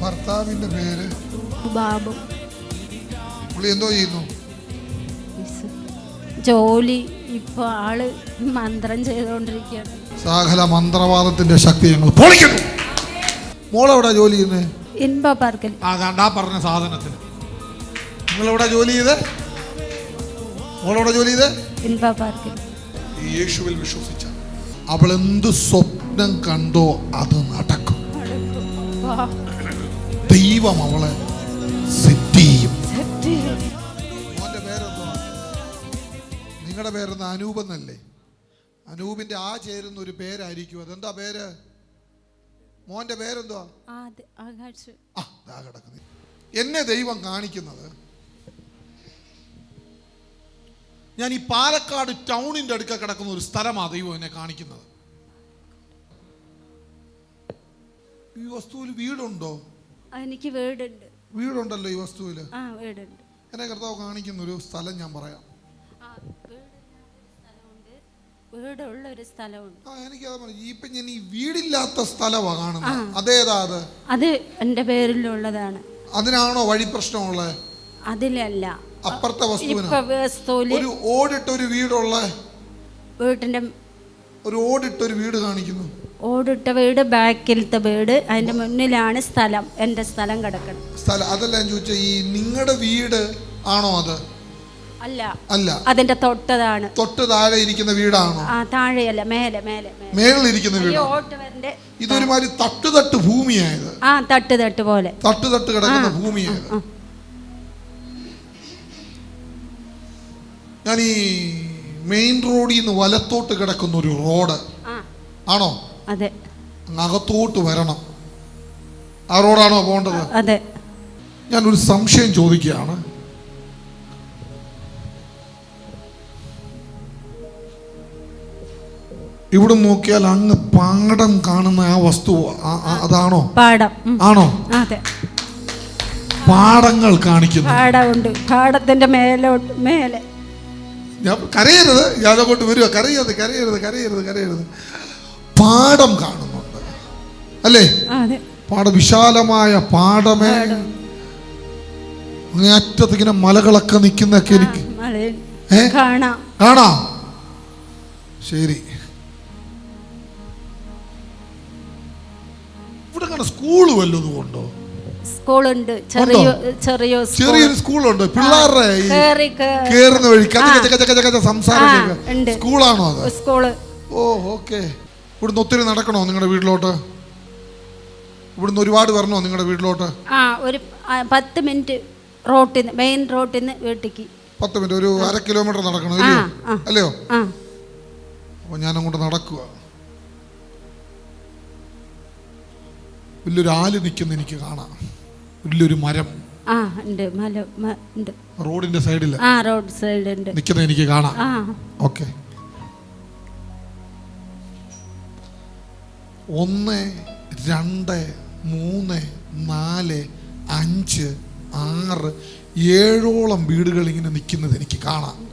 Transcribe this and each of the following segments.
ഭർത്താവിന്റെ പേര്? ബാബു. പുള്ളി എന്തോ ചെയ്യുന്നു? ജോലി. ഇപ്പൊ ആൾ മന്ത്രം ചെയ്തുകൊണ്ടിരിക്കുകയാണ്. സകല മന്ത്രവാദത്തിന്റെ ശക്തി ഞങ്ങൾ പൊളിക്കുന്നു. മോളെവിടെ ജോലി ചെയ്യുന്നത് പാർക്കിൽ. പറഞ്ഞ സാധനത്തിന്. നിങ്ങളെവിടെ ജോലി ചെയ്ത്? മോളെവിടെ ജോലി ചെയ്ത്? പാർക്കിൽ. യേശുവിൽ വിശ്വസിച്ച. അവൾ എന്ത് സ്വപ്നം കണ്ടോ അത് നടക്കും. ദൈവം അവളെ സെറ്റ് ചെയ്യും. മോന്റെ പേരെന്തോ നിങ്ങളുടെ പേരെന്ന് അനൂപ് എന്നല്ലേ? അനൂപിന്റെ ആ ചേരുന്ന ഒരു പേരായിരിക്കും. അതെന്താ പേര്? മോന്റെ പേരെന്തോ കിടക്കുന്നു. എന്നെ ദൈവം കാണിക്കുന്നത് ഞാൻ ഈ പാലക്കാട് ടൗണിന്റെ അടുക്ക കിടക്കുന്ന ഒരു സ്ഥലമാണ് ദൈവം എന്നെ കാണിക്കുന്നത്. ഈ വസ്തുവിൽ വീടുണ്ടോ? എനിക്ക് വീടുണ്ട് വീടുണ്ടല്ലോ ഈ വസ്തുവിൽ ആ വീടുണ്ട് എന്നെ കർത്താവ് കാണിക്കുന്ന ഒരു സ്ഥലം ഞാൻ പറയാം. ആ വീടുള്ള ഒരു സ്ഥലമുണ്ട്. ആ എനിക്ക് ഇപ്പൊ ഞാൻ ഈ വീടില്ലാത്ത സ്ഥലമാണ് കാണുന്നത് അതേതാ അത്? അത് എന്റെ പേരിലുള്ളതാണ്. അതിനാണോ വഴി പ്രശ്നമുള്ളത് അതിലല്ല. അപ്പുറത്തെ വസ്തുവിന്? ഒരു ഓടിട്ട ഒരു വീടുള്ള? വീടിന്റെ ഒരു ഓടിട്ട ഒരു വീട് കാണിക്കുന്നു. ഓടിട്ട വീട് ബാക്കിലത്തെ വീട്. അതിന്റെ മുന്നിലാണ് സ്ഥലം. എന്റെ സ്ഥലം കിടക്കണം. സ്ഥലം അതല്ല ഞാൻ ചോദിച്ച ഈ നിങ്ങളുടെ വീട് ആണോ അത്? അല്ല. അല്ല. അതിന്റെ തൊട്ടതാണ്. തൊട്ട് താഴെ ഇരിക്കുന്ന വീടാണോ? ആ താഴെയല്ല മേലെ മേലെ മേളിലിരിക്കുന്ന വീട് ഓട്ടുവരന്റെ ഇതൊരുമാതിരി തട്ട് തട്ട് ഭൂമിയായത്. ആ തട്ട് തട്ട് പോലെ തട്ട് തട്ട് കിടക്കുന്ന ഭൂമിയായത്. ഞാൻ ഈ മെയിൻ റോഡിൽ നിന്ന് വലത്തോട്ട് കിടക്കുന്ന ഒരു റോഡ് ആണോ? അതെ. അകത്തോട്ട് വരണം. ആരോടാണോ പോകേണ്ടത്? അതെ. ഞാനൊരു സംശയം ചോദിക്കുകയാണ്. ഇവിടെ നോക്കിയാൽ അങ്ങ് പാടം കാണുന്ന ആ വസ്തു അതാണോ? പാടം ആണോ? അതെ. പാടങ്ങൾ കാണിക്കുന്നു. പാടമുണ്ട് പാടത്തിന്റെ മേലോട്ട് മേലെ. ഞാൻ കരയരുത്. ഞാൻ അങ്ങോട്ട് വരിക. കരയരുത് കരയരുത് കരയരുത് കരയരുത്. പാടം കാണുന്നുണ്ട്. അല്ലേ? പാഠ പാട വിശാലമായ പാടമേ അങ്ങേറ്റത്ത് ഇങ്ങനെ മലകളൊക്കെ നിൽക്കുന്നൊക്കെ എനിക്ക്? കാണാം. ശരി. ഇവിടെ സ്കൂൾ വല്ലതും ഉണ്ടോ? സ്കൂളുണ്ട്. ചെറിയ ചെറിയ ചെറിയൊരു സ്കൂളുണ്ട്. പിള്ളേരുടെ കേറുന്ന വഴി സംസാരം. സ്കൂളാണോ അത്? സ്കൂൾ. ഓ ഓക്കെ. ഇവിടുന്ന് ഒത്തിരി നടക്കണോ നിങ്ങളുടെ വീട്ടിലോട്ട്? ഇവിടുന്ന് ഒരുപാട് വരണോ നിങ്ങളുടെ വീട്ടിലോട്ട്? ആ ഒരു പത്ത് മിനിറ്റ് റോട്ടിൽ നിന്ന് മെയിൻ റോട്ടിൽ നിന്ന് വീട്ടിലേക്ക്. പത്ത് മിനിറ്റ് ഒരു അര കിലോമീറ്റർ നടക്കണം അല്ലയോ ആ അല്ലയോ? ആ. അപ്പോൾ ഞാൻ അങ്ങോട്ട് നടക്കുക വലിയൊരു ആൽ നിൽക്കുന്ന എനിക്ക് കാണാം. വലിയൊരു മരം. ആ ഉണ്ട്. മല മ- ഉണ്ട്. റോഡിന്റെ സൈഡിൽ ആ റോഡ് സൈഡ് ഉണ്ട് നിൽക്കുന്നത് എനിക്ക് കാണാം. ആ. ഓക്കെ. ഒന്ന് രണ്ട് മൂന്ന് നാല് അഞ്ച് ആറ് ഏഴോളം വീടുകൾ ഇങ്ങനെ നിൽക്കുന്നത് എനിക്ക് കാണാം.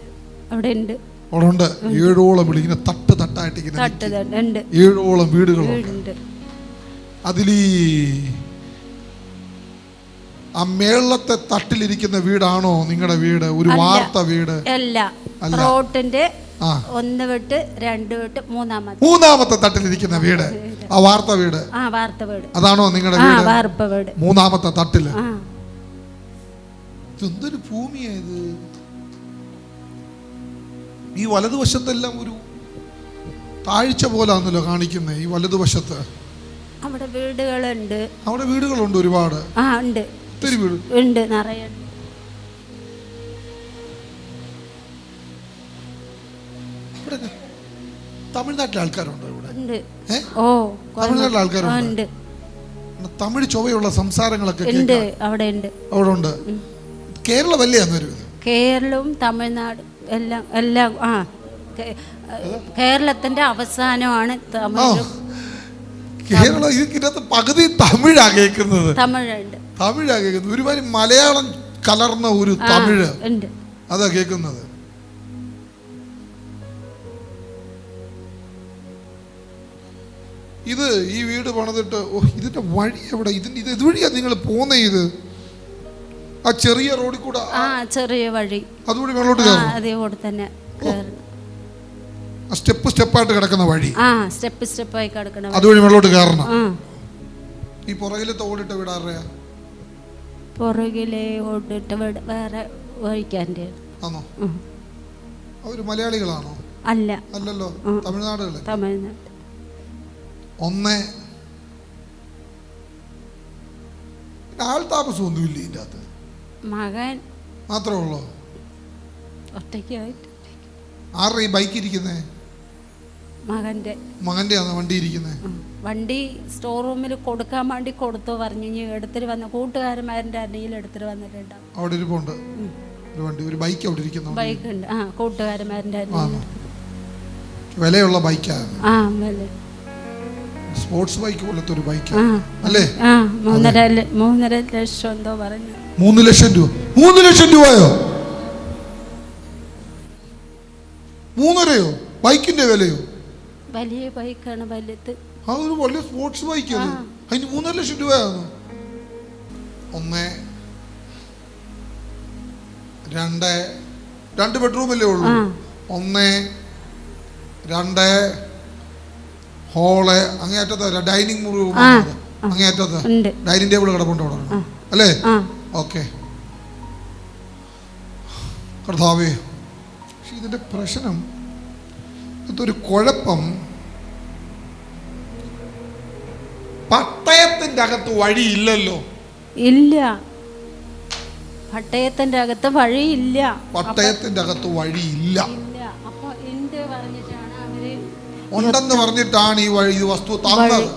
അവിടെ ഉണ്ട്. അവിടെ ഉണ്ട്. ഏഴോളം വീട് ഇങ്ങനെ തട്ട് തട്ടായിട്ട് ഇങ്ങനെ ഏഴോളം വീടുകളുണ്ട്. അതിലീ അതിൽ ഈ ആ മേളത്തെ തട്ടിലിരിക്കുന്ന വീടാണോ നിങ്ങളുടെ വീട്? ഒരു. വാർത്ത വീട്? അല്ല. റോട്ടിന്റെ ഒന്ന് വിട്ട് രണ്ട് വിട്ട് മൂന്നാമത്തെ. മൂന്നാമത്തെ തട്ടിലിരിക്കുന്ന വീട്. ആ വാർത്ത വീട്. ആ വാർത്ത വീട്. അതാണോ നിങ്ങളുടെ വീട്? വാർപ്പ വീട്. മൂന്നാമത്തെ തട്ടിൽ. എന്തൊരു ഭൂമിയായത് ഈ വലതുവശത്തെല്ലാം ഒരു താഴ്ച പോലാന്നല്ലോ കാണിക്കുന്നത് ഈ വലതുവശത്ത്. അവിടെ വീടുകളുണ്ട്. അവിടെ വീടുകളുണ്ട് ഒരുപാട്. ആ ഉണ്ട്. ഒത്തിരി വീട്. ഉണ്ട് നിറയെ തമിഴ്നാട്ടിലെ ആൾക്കാരുണ്ടോ ഇവിടെ? ഓ തമിഴ്നാട്ടിലെ ആൾക്കാരുണ്ട്? തമിഴ് ചൊവ്വയുള്ള സംസാരങ്ങളൊക്കെ ഉണ്ട്. അവിടെ ഉണ്ട്. അവിടെ ഉണ്ട്. കേരളം അല്ലേ കേരളവും തമിഴ്നാട് എല്ലാം എല്ലാം ആ കേരളത്തിന്റെ അവസാനമാണ് തമിഴ് കേരളം ഇതിനകത്ത് പകുതി തമിഴാ കേൾക്കുന്നത്. തമിഴുണ്ട്. തമിഴാ കേൾക്കുന്നത്. ഒരുമാതിരി മലയാളം കലർന്ന ഒരു തമിഴ്. ഉണ്ട്. അതാ കേൾക്കുന്നത്. ഇത് ഈ വീട് പണിതിട്ട് ഓ ഇതിന്റെ വഴി എവിടെ? ഇതിന്റെ ഇത് ഇതുവഴിയാ നിങ്ങൾ പോന്നേ ഇത്? ആ ചെറിയ റോഡിൽ കൂടെ ആ ചെറിയ വഴി. അതുവഴി മേളോട്ട് അതേ കൂടെ തന്നെ സ്റ്റെപ്പ് സ്റ്റെപ്പായിട്ട് കിടക്കുന്ന വഴി. ആ സ്റ്റെപ്പ് സ്റ്റെപ്പായി കിടക്കണം വഴി. അതുവഴി മേളോട്ട് കയറണം? ഈ പുറകിലത്തെ ഓടിട്ട വീടാറിയാ പുറകിലെ ഓടിട്ട് വേറെ വഴിക്കാന്റെ ആണോ? അവർ മലയാളികളാണോ? അല്ല. അല്ലല്ലോ. തമിഴ്നാടുകൾ തമിഴ്നാട്. ഒന്ന്. ആൾ ആൾ താമസമൊന്നുമില്ല ഇതിന്റെ അകത്ത്. മകൻ. മാത്രമേ ഉള്ളൂ? ഒറ്റയ്ക്കായിട്ട് ആരുടെ ഈ ബൈക്ക് ഇരിക്കുന്നേ? മകന്റെ മകന്റെ ആണ് വണ്ടി ഇരിക്കുന്നത് വണ്ടി സ്റ്റോർ റൂമിൽ കൊടുക്കാൻ വേണ്ടി കൊടുത്തു പറഞ്ഞു. ഇനി എടുത്തിട്ട് വന്ന കൂട്ടുകാരന്മാരുടെ അടിയിൽ എടുത്തിട്ട് വന്നിട്ടുണ്ട്. അവിടെ ഒരു പോണ്ട് ഒരു വണ്ടി ഒരു ബൈക്ക് അവിടെ ഇരിക്കുന്നു ബൈക്ക് ഉണ്ട്. ആ കൂട്ടുകാരന്മാരുടെ വിലയുള്ള ബൈക്കാണ് ആ വില. സ്പോർട്സ് ബൈക്ക് പോലത്തെ ഒരു ബൈക്ക്. അല്ലേ? ആ മൂന്നര മൂന്നര ലക്ഷം എന്തോ പറഞ്ഞു മൂന്ന് ലക്ഷം രൂപ. മൂന്ന് ലക്ഷം രൂപയോ? മൂന്നരയോ? ബൈക്കിന്റെ വിലയോ? വലിയ ബൈക്കാണ് വലുത്. അതൊരു വലിയ സ്പോർട്സ് ബൈക്ക് അത്. അതിന് മൂന്നര ലക്ഷം രൂപയാണ്? ഒന്ന് രണ്ട് രണ്ട് ബെഡ്റൂമല്ലേ ഉള്ളൂ. ഒന്ന് രണ്ട് ഹോൾ അങ്ങേയറ്റത്ത് ഡൈനിങ് റൂം. അങ്ങേയറ്റത്ത് ഡൈനിങ് ടേബിൾ കിടപ്പുണ്ട് അവിടെ. അല്ലേ? ഓക്കെ. കർത്താവേ പക്ഷെ ഇതിന്റെ പ്രശ്നം ഇതൊരു കുഴപ്പം. പട്ടയത്തിന്റെ അകത്ത് വഴിയില്ലല്ലോ. ഇല്ല. പട്ടയത്തിന്റെ അകത്ത് വഴിയില്ല. പട്ടയത്തിന്റെ അകത്ത് വഴിയില്ല. ഉണ്ടെന്ന് പറഞ്ഞിട്ടാണ് ഈ വഴി ഈ വസ്തു തന്നത്.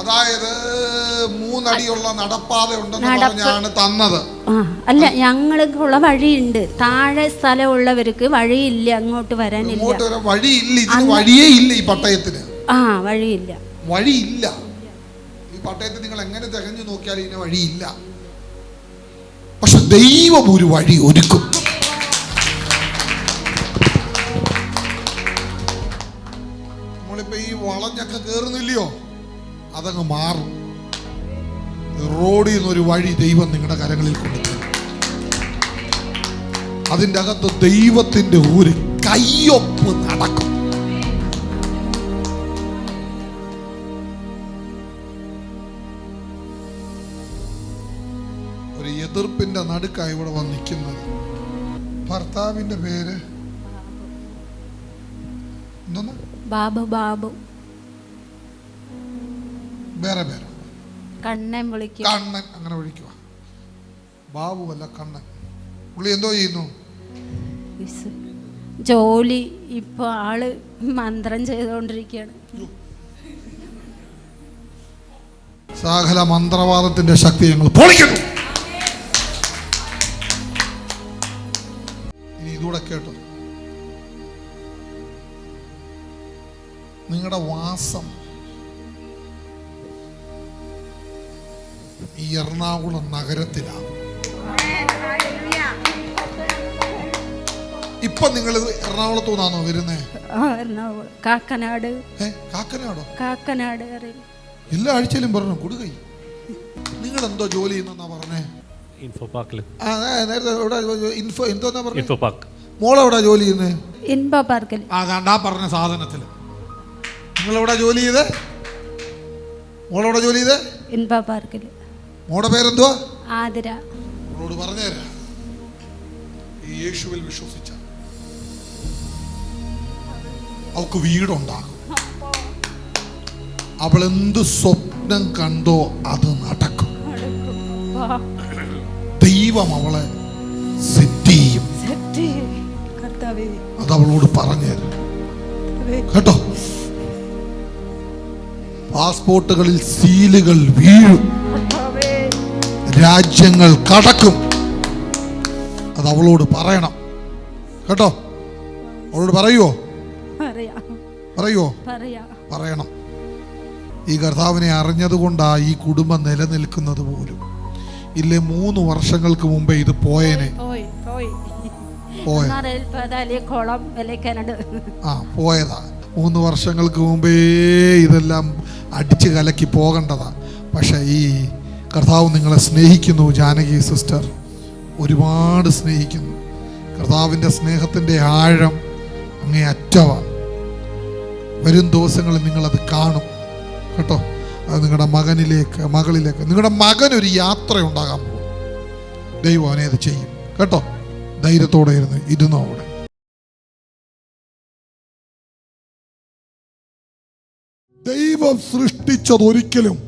അതായത് മൂന്നടിയുള്ള നടപ്പാത ഉണ്ടെന്ന്. പറഞ്ഞാണ് തന്നത്. അല്ല ഞങ്ങൾക്കുള്ള വഴിയുണ്ട്. താഴെ സ്ഥലമുള്ളവർക്ക് വഴിയില്ല അങ്ങോട്ട് വരാനില്ല. വഴിയില്ല ഇതിന് വഴിയേ ഇല്ല ഈ പട്ടയത്തിന്. ആ വഴിയില്ല. വഴിയില്ല. ഈ പട്ടയത്തിൽ നിങ്ങൾ എങ്ങനെ തികഞ്ഞു നോക്കിയാലും ഇതിന് വഴിയില്ല. പക്ഷെ ദൈവം ഒരു വഴി ഒരുക്കും. വളഞ്ഞൊക്കെ കയറുന്നില്ലയോ അതങ്ങ് മാറും. റോഡിൽ നിന്നൊരു വഴി ദൈവം നിങ്ങളുടെ കരങ്ങളിൽ കൊടുത്തു അതിന്റെ അകത്ത് ദൈവത്തിന്റെ ഒരു കയ്യൊപ്പ് നടക്കും. ഒരു എതിർപ്പിന്റെ നടുക്കായി ഇവിടെ വന്ന് ഭർത്താവിന്റെ പേര്? ബാബു ബാബു. വേറെ പേര്. കണ്ണൻ വിളിക്കും. കണ്ണൻ അങ്ങനെ വിളിക്കുക ബാബു അല്ല കണ്ണൻ. പുള്ളി എന്തോ ചെയ്യുന്നു? ജോലി. ഇപ്പൊ ആൾ മന്ത്രം ചെയ്തുകൊണ്ടിരിക്കുകയാണ്. സകല മന്ത്രവാദത്തിന്റെ ശക്തി ഞങ്ങൾ പൊളിക്കുന്നു. ഇനി ഇതൂടെ കേട്ടോ. നിങ്ങളുടെ വാസം ഈ എറണാകുളം നഗരത്തിലാണ് ഇപ്പൊ നിങ്ങൾ എറണാകുളത്തു നിന്നാണോ വരുന്നത് കാക്കനാട്. കാക്കനാടോ? കാക്കനാട് എല്ലാ ആഴ്ചയിലും പറഞ്ഞു കൊടുകൈ നിങ്ങൾ എന്തോ ജോലി ചെയ്യുന്നെന്നാ പറഞ്ഞേ? ഇൻഫോ പാർക്കിൽ ആ ആ, നേരത്തെ ഇവിടെ ഇൻഫോ എന്തോന്നാ പറഞ്ഞു? ഇൻഫോ പാർക്ക് ജോലി ചെയ്യുന്നേ? ഇൻഫോ പാർക്കിൽ ആ ദാണ്ടാ പറഞ്ഞ സാധനത്തിൽ നിങ്ങളെവിടെ ജോലി ചെയ്ത്? മോളെവിടെ ജോലി ചെയ്ത്? ഇൻഫോ പാർക്കിൽ മോടെ പേരെന്തുവാ? ആതിര. അവളോട് പറഞ്ഞുതരാ ഈ യേശുവിൽ വിശ്വസിച്ച. അവൾക്ക് വീടുണ്ടാകും. അവൾ എന്ത് സ്വപ്നം കണ്ടോ അത് നടക്കും. ദൈവം അവളെ സെറ്റ് ചെയ്യും. അത് അവളോട് പറഞ്ഞുതരും കേട്ടോ? പാസ്പോർട്ടുകളിൽ സീലുകൾ വീഴും. രാജ്യങ്ങൾ കടക്കും. അത് അവളോട് പറയണം. കേട്ടോ? അവളോട് പറയുവോ? പറയാം. പറയുവോ? പറയണം. ഈ കർത്താവിനെ അറിഞ്ഞതുകൊണ്ടാ ഈ കുടുംബം നിലനിൽക്കുന്നത് പോലും. ഇല്ലേ മൂന്ന് വർഷങ്ങൾക്ക് മുമ്പേ ഇത് പോയേനെ. ആ പോയതാ. മൂന്ന് വർഷങ്ങൾക്ക് മുമ്പേ ഇതെല്ലാം അടിച്ചു കലക്കി പോകേണ്ടതാ. പക്ഷെ ഈ കർത്താവ് നിങ്ങളെ സ്നേഹിക്കുന്നു ജാനകി സിസ്റ്റർ. ഒരുപാട് സ്നേഹിക്കുന്നു. കർത്താവിന്റെ സ്നേഹത്തിന്റെ ആഴം അങ്ങേ അറ്റവ. വരും ദിവസങ്ങളിൽ നിങ്ങളത് കാണും. കേട്ടോ? അത് നിങ്ങളുടെ മകനിലേക്ക് മകളിലേക്ക്. നിങ്ങളുടെ മകനൊരു യാത്ര ഉണ്ടാകാൻ പോകും. ദൈവം അവനെ അത് ചെയ്യും. കേട്ടോ? ധൈര്യത്തോടെ ഇരുന്ന് അവിടെ? ദൈവം സൃഷ്ടിച്ചത് ഒരിക്കലും